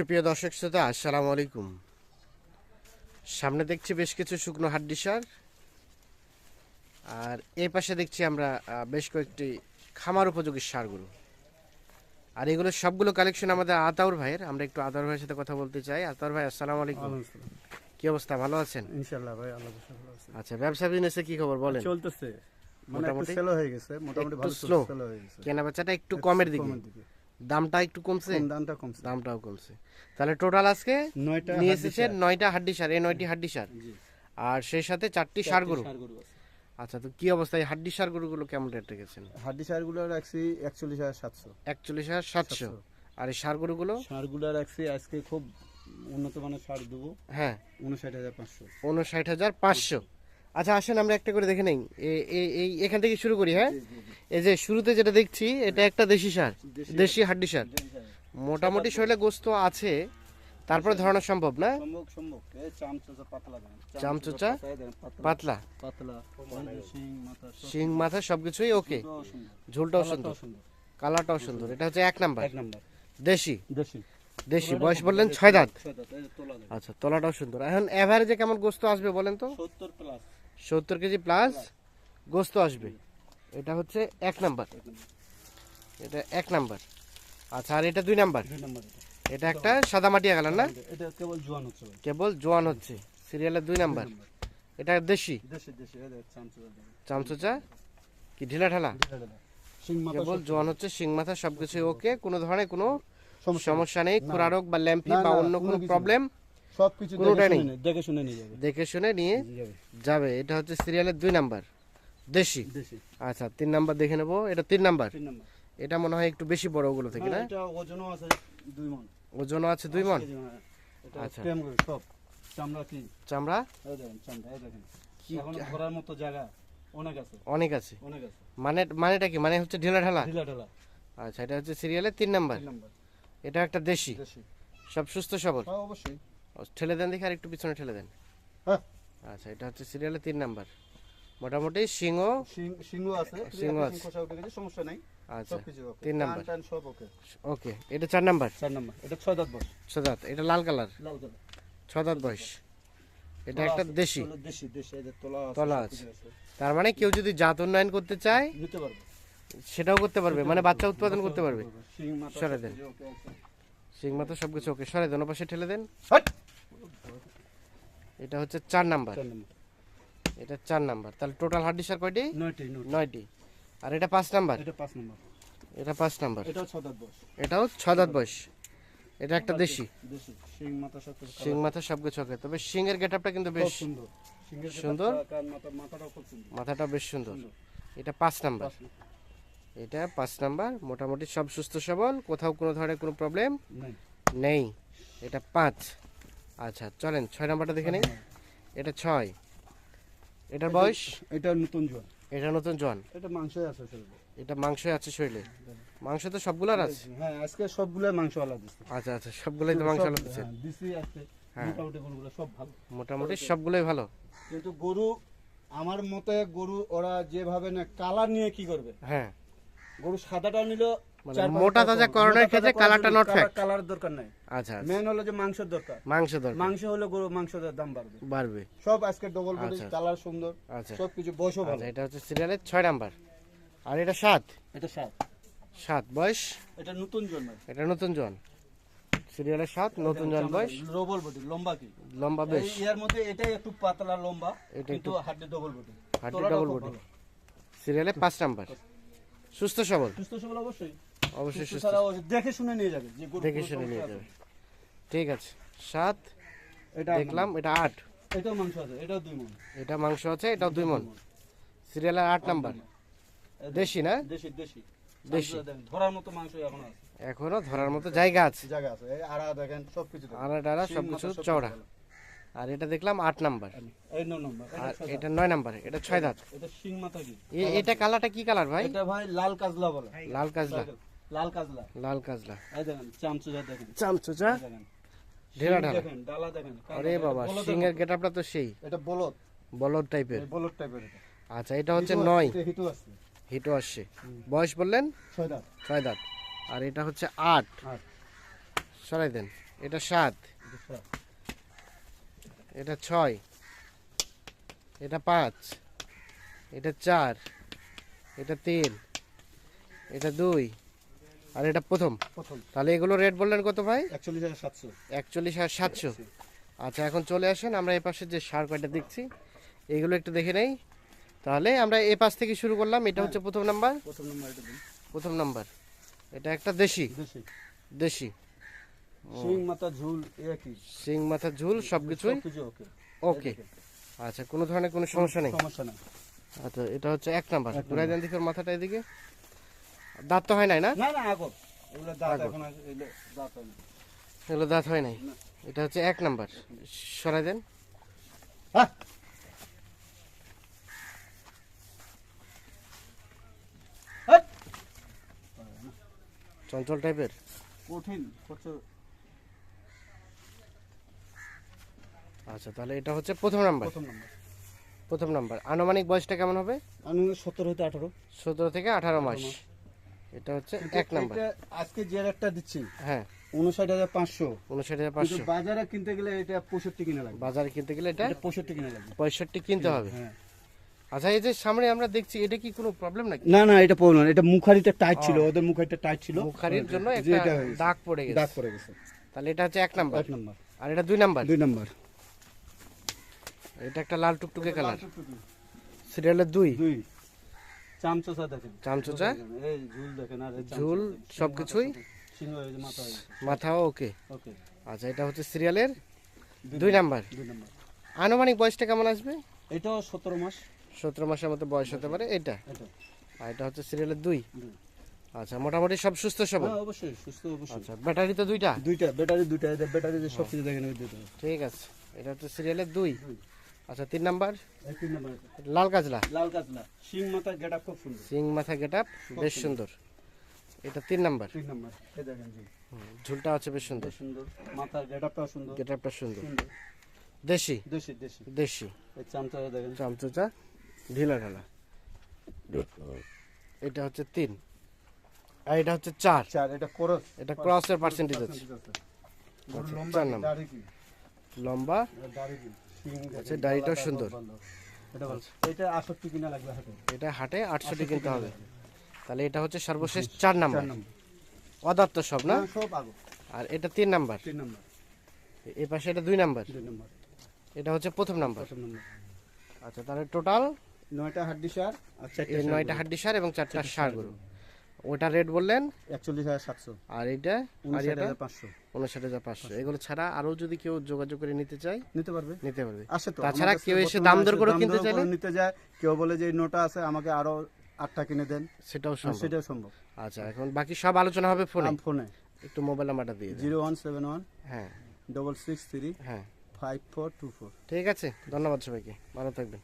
সুপ্রিয় দর্শক শ্রোতা আসসালামু আলাইকুম। সামনে দেখছি বেশ কিছু শুকনো হাড্ডি সার। আর এই পাশে দেখছি আমরা বেশ কয়েকটি খামার উপযোগী সারগুলো। আর এগুলো সবগুলো কালেকশন আমাদের আতাউর ভাইয়ের। আমরা একটু আতাউর ভাইয়ের সাথে কথা বলতে চাই। আতাউর ভাই আসসালামু আলাইকুম। কি অবস্থা ভালো আছেন? ইনশাল্লাহ ভাই আল্লাহ আচ্ছা ব্যবসা বিজনেসে কি খবর বলেন? চলতেছে। মানে মোটামুটি? সেল হয়ে গেছে মোটামুটি ভালো সেল হয়ে গেছে। কেনা বেচাটা একটু কমের দিকে। দামটা একটু কমছে? দামটা কমছে। দামটাও কমছে। তাহলে টোটাল আজকে নয়টা নিয়ে সার। নয়টা হাড্ডি সার এই নয়টি হাড্ডি সার। আর সেই সাথে চারটি সার গরু। আচ্ছা তো কি অবস্থা? এই হাড্ডি সার গরুগুলো কেমন রেট রেখেছেন? হাড্ডি সারগুলো রাখছি একচল্লিশ হাজার সাতশো। একচল্লিশ হাজার সাতশো। আর এই সার গরুগুলো সারগুলো রাখছি আজকে খুব উন্নত মানের সার দেবো। হ্যাঁ। উনষাট হাজার পাঁচশো। উনষাট হাজার পাঁচশো। আচ্ছা আসেন আমরা একটা করে দেখে নেই। এই এখান থেকে শুরু করি হ্যাঁ? এই যে শুরুতে যেটা দেখছি এটা একটা দেশি সার দেশি হাড্ডি সার। মোটামুটি শরীরে গোস্ত আছে তারপরে ধরানো সম্ভব না? সম্ভব সম্ভব। এই চামচোচা পাতলা চামচোচা? পাতলা। শিং মাথা সবকিছুই ওকে। ঝোলটাও সুন্দর। সুন্দর। কালারটাও সুন্দর। এটা হচ্ছে এক নাম্বার। দেশি? দেশি। দেশি। বয়স বললেন ছয় দাঁত। আচ্ছা তলাটাও সুন্দর। এখন এভারেজে কেমন গোস্ত আসবে বলেন তো? সত্তর প্লাস সত্তর কেজি প্লাস গোস্ত আসবে। এটা হচ্ছে এক নাম্বার। এটা এক নাম্বার। আচ্ছা আর এটা দুই নাম্বার? এটা। একটা সাদা মাটিয়া কালার না? কেবল জোয়ান হচ্ছে সিরিয়ালের দুই নাম্বার। এটা দেশি? দেশে দেশে চামচা চামচোচা কি ঢিলা ঢালা? কেবল জোয়ান হচ্ছে শিং মাথা সবকিছু ওকে কোনো ধরনের কোনো সমস্যা নেই। খোরারোগ বা ল্যাম্পি বা অন্য কোনো প্রবলেম সবকিছু দেখে নেই। দেখে শুনে নিয়ে যাবে। দেখে শুনে নিয়ে যাবে। যাবে। এটা হচ্ছে সিরিয়ালের দুই নাম্বার। দেশি? আচ্ছা তিন নাম্বার দেখে নেব। এটা তিন নাম্বার? এটা মনে হয় একটু বেশি বড় ওগুলো থেকে না ওজনও আছে দুই মন। ওজনও আছে দুই কেজি। এটা আচ্ছা। সব। চামড়া কি চামড়া? চামড়া দেখেন। এখন ঘোরার মতো জায়গা অনেক আছে। অনেক আছে। মানে মানেটা কি? মানে হচ্ছে ঢিলা ঢালা? ঢিলা ঢালা। আচ্ছা এটা হচ্ছে সিরিয়ালের তিন নাম্বার। এটা একটা দেশি। সব সুস্থ সবল? হ্যাঁ অবশ্যই। ঠেলে দেন দেখি আর একটু পিছনে ঠেলে দেন। হ্যাঁ। আচ্ছা এটা হচ্ছে সিরিয়ালের তিন নাম্বার। মোটামুটি সিংহ সিংহ আছে সিংহ আছে। সমস্যা নাই। আচ্ছা তিন নাম্বার। সব ওকে ওকে এটা চার নাম্বার। চার নাম্বার এটা ছয় দাঁত বস ছদাত এটা লাল কালার। লাল কালার। ছদাত বয়স। এটা একটা দেশি। দেশি দেশি তোলা আছে। তার মানে কেউ যদি জাত উন্নয়ন করতে চায় নিতে পারবে। সেটাও করতে পারবে মানে বাচ্চা উৎপাদন করতে পারবে। সরে দেন। সিং মাথা সবকিছু ওকে সরে দেন পাশে ঠেলে দেন! এটা হচ্ছে চার নাম্বার। এটা চার নাম্বার। তাহলে টোটাল হাড্ডি সার কয়টি? নয়টি আর এটা পাঁচ নাম্বার? এটা পাঁচ নাম্বার। এটা পাঁচ নাম্বার। এটাও ছয় দাঁত বস এটাও ছ দাঁত বয়স। এটা একটা দেশি। দেশি। শিং মাথা সবকিছু সিং মাথা সবকিছু ওকে। তবে সিংয়ের গেট আপটা কিন্তু বেশ সুন্দর। সুন্দর। বাচ্চা, মাথা মাথাটাও খুব সুন্দর। মাথাটা বেশ সুন্দর। এটা পাঁচ নাম্বার। এটা পাঁচ নাম্বার। মোটামুটি সব সুস্থ সবল। কোথাও কোনো ধরনের কোনো প্রবলেম নেই। এটা পাঁচ। আচ্ছা চলেন ছয় নাম্বারটা দেখে নেই। এটা ছয়। এটার বয়স? এটা নতুন জোয়ান। এটা নতুন জন এটা মাংসই আছে শরীরে। এটা মাংস আছে শরীরে? মাংস তো সবগুলোর আছে? হ্যাঁ আজকে সবগুলো মাংস আলাদা দিচ্ছে আচ্ছা আচ্ছা সবগুলোই তো মাংস আলাদা আছে হ্যাঁ, দিছি আজকে। হ্যাঁ। মোটামুটি গরুগুলো সব ভালো। মোটামুটি সবগুলোই ভালো? কিন্তু গরু আমার মতে গরু ওরা যেভাবে না কালার নিয়ে কি করবে? হ্যাঁ। গরু সাদাটা নিল মানে মোটা তাজা ক্ষেত্রে কালারটা fact। কালার দরকার নাই। আচ্ছা আচ্ছা। মেন হলো যে মাংসের দরকার। মাংস দরকার। মাংস হলে গরু মাংসের দাম বাড়বে। বাড়বে। সব আজকে ডবল বডি আচ্ছা। কালার সুন্দর আচ্ছা। সব কিছু ভালো। আচ্ছা এটা হচ্ছে সিরিয়ালের ছয় নাম্বার আর এটা সাত? এটা সাত। সাত। বয়স? এটা নতুন জন্ম এটা নতুন জন। সিরিয়ালের সাত নতুন জন বয়স? ডবল বডি লম্বা কি? লম্বা বেশ। ইয়ার মধ্যে এটাই একটু পাতলা লম্বা এটা কিন্তু হাড্ডি ডবল বডি হাড্ডি ডবল বডি সিরিয়ালে পাঁচ নাম্বার সুস্থ সবল। সুস্থ সবল অবশ্যই। অবশ্যই সুস্থ দেখে শুনে নিয়ে যাবে দেখে শুনে নিয়ে যাবে। ঠিক আছে। সাত এটা দেখলাম এটা আট। এটাও মাংস আছে এটাও দুই মন। এটা মাংস আছে এটাও দুই মন। সিরিয়ালের আট নাম্বার। দেশি না? দেশি দেশি। দেশি। ধরার মতো মাংস এখন আছে। এখনও ধরার মতো জায়গা আছে। জায়গা আছে। এই আড়া দেখেন সবকিছু আড়া টাড়া সবকিছু চওড়া। আর এটা দেখলাম আট নাম্বার। আর এটা নয় নাম্বার এটা ছয় দাঁত। এটা এটা কালারটা কি কালার ভাই? এটা ভাই লাল কাজলা বলে। লাল কাজলা। লাল কাজলা। লাল কাজলা। এই দেখেন চামচুজা দেখেন। চামচুচা দেখেন। ঢেলা ঢালা। দেখেন ডালা দেখেন আরে বাবা সিংহের গেট আপটা তো সেই। এটা বলদ। বলদ টাইপের। বলদ টাইপের আচ্ছা এটা হচ্ছে নয়। হিটু আছে। হিটও আসছে। বয়স বললেন? ছয় দাঁত। ছয় দাঁত। আর এটা হচ্ছে আট। সরাই দেন। এটা সাত, এটা ছয়। এটা পাঁচ। এটা চার। এটা তিন। এটা দুই। আর এটা প্রথম? প্রথম। তাহলে এগুলো রেট বললেন কত ভাই? একচল্লিশ হাজার সাতশো। একচল্লিশ সাতশো। আচ্ছা এখন চলে আসেন আমরা এই পাশে যে সার কয়টা দেখছি এগুলো একটু দেখে নেই। তাহলে আমরা এ পাশ থেকে শুরু করলাম এটা হচ্ছে প্রথম নাম্বার? প্রথম নম্বর প্রথম নাম্বার। এটা একটা দেশি? দেশি। দেশি। শিং মাথা ঝুল একই। সিং মাথা ঝুল সবকিছু ওকে। আচ্ছা কোনো ধরনের কোনো সমস্যা নেই? সমস্যা নেই। আচ্ছা এটা হচ্ছে এক নাম্বার। এক ঘুরাই দেন দেখি মাথাটা এদিকে। দাঁত তো হয় নাই না? না না আগত এগুলো দাঁত এখন দাঁত হয় না। এগুলো দাঁত হয় নাই? এটা হচ্ছে এক নাম্বার। সরাই দেন। হ্যাঁ। চঞ্চল টাইপের? কঠিন আচ্ছা তাহলে এটা হচ্ছে প্রথম নাম্বার। প্রথম নাম্বার। আনুমানিক বয়সটা কেমন হবে? আনুমানিক সত্তর হইতে আঠারো। সতেরো থেকে আঠারো মাস। এটা হচ্ছে এক নাম্বার। আজকে যে রেটটা দিচ্ছি হ্যাঁ। উনষাট হাজার পাঁচশো। উনষাট হাজার পাঁচশো। বাজারে কিনতে গেলে এটা পঁয়ষট্টি কিনা লাগবে। বাজারে কিনতে গেলে এটা পঁয়ষট্টি কিনা লাগবে। পঁয়ষট্টি কিনতে হবে। হ্যাঁ। আচ্ছা এই যে সামনে আমরা দেখছি এটা কি কোনো প্রবলেম নাকি? না না এটা প্রবলেম এটা মুখারিটা টাইট ছিল ওদের মুখারিটা টাইট ছিল। মুখারির জন্য একটা দাগ পড়ে গেছে। দাগ পড়ে গেছে। তাহলে এটা হচ্ছে এক নাম্বার। এক নম্বর। আর এটা দুই নাম্বার? দুই নম্বর। এটা একটা লাল টুকটুকে কালার। সিরিয়ালের দুই? দুই। চামচোচা দেখেন। চামচোচা? এই ঝুল দেখেন আর ঝুল সবকিছুই? মাথা ওকে? ওকে। আচ্ছা এটা হচ্ছে সিরিয়ালের? দুই নাম্বার। দুই নম্বর। আনুমানিক বয়সটা কেমন আসবে? এটাও সতেরো মাস। সতেরো মাসের মতো বয়স হতে পারে এটা? আর এটা হচ্ছে সিরিয়ালের দুই। আচ্ছা মোটামুটি সব সুস্থ সবল? হ্যাঁ অবশ্যই সুস্থ অবশ্যই। আচ্ছা ব্যাটারি তো দুইটা? দুইটা ব্যাটারি দুইটা ব্যাটারি সব কিছু দেখেন ঠিক আছে এটা হচ্ছে সিরিয়ালের দুই। আচ্ছা তিন নাম্বার? তিন নম্বর লাল কাজলা। লাল কাতলা শিং মাথার গেট খুব সুন্দর। সিং মাথা গেট বেশ সুন্দর। এটা তিন নাম্বার? তিন নম্বর। এই দেখেন ঝুলটা আছে বেশ সুন্দর। সুন্দর। মাথার গেট সুন্দর। দেশি? দেশি দেশি। দেশি। এই চামচাটা দেখেন। ঢিলা ঢালা। এটা হচ্ছে তিন। আর এটা হচ্ছে চার। চার এটা করস এটা ক্রসের পার্সেন্টেজ আছে। আচ্ছা, লম্বা চার নাম্বার। লম্বা? দাড়ি আচ্ছা, দেখেন, সুন্দর। এটা ভালো। আটষট্টি কিনা লাগবে হাতে এটা হাটে আটশোটি কিনতে হবে। তাহলে এটা হচ্ছে সর্বশেষ চার নাম্বার। অদাত্ত সব না? আগো। আর এটা তিন নাম্বার। তিন নম্বর। এই পাশে এটা দুই নাম্বার। দুই নম্বর। এটা হচ্ছে প্রথম নাম্বার। প্রথম নম্বর। আচ্ছা তাহলে টোটাল নয়টা হাড্ডি সার এই নয়টা হাড্ডি সার এবং চারটা সার গরু। ওটা রেট বললেন? একচল্লিশ হাজার সাতশো। আর এটা উনষাট হাজার পাঁচশো। উনষাট হাজার পাঁচশো। এগুলো ছাড়া আরও যদি কেউ যোগাযোগ করে নিতে চায়? নিতে পারবে। নিতে পারবে। আসে তো। তাছাড়া কেউ এসে দাম দর করে কিনতে চাইলে? নিতে যায়। কেউ বলে যে নোটা আছে আমাকে আরও আটটা কিনে দেন। সেটাও সম্ভব। সেটাও সম্ভব। আচ্ছা এখন বাকি সব আলোচনা হবে ফোনে? ফোনে। একটু মোবাইল নাম্বারটা দিয়ে জিরো ওয়ান সেভেন ওয়ান হ্যাঁ। ডবল সিক্স থ্রি হ্যাঁ। Five four two four. ঠিক আছে ধন্যবাদ সবাইকে। ভালো থাকবেন।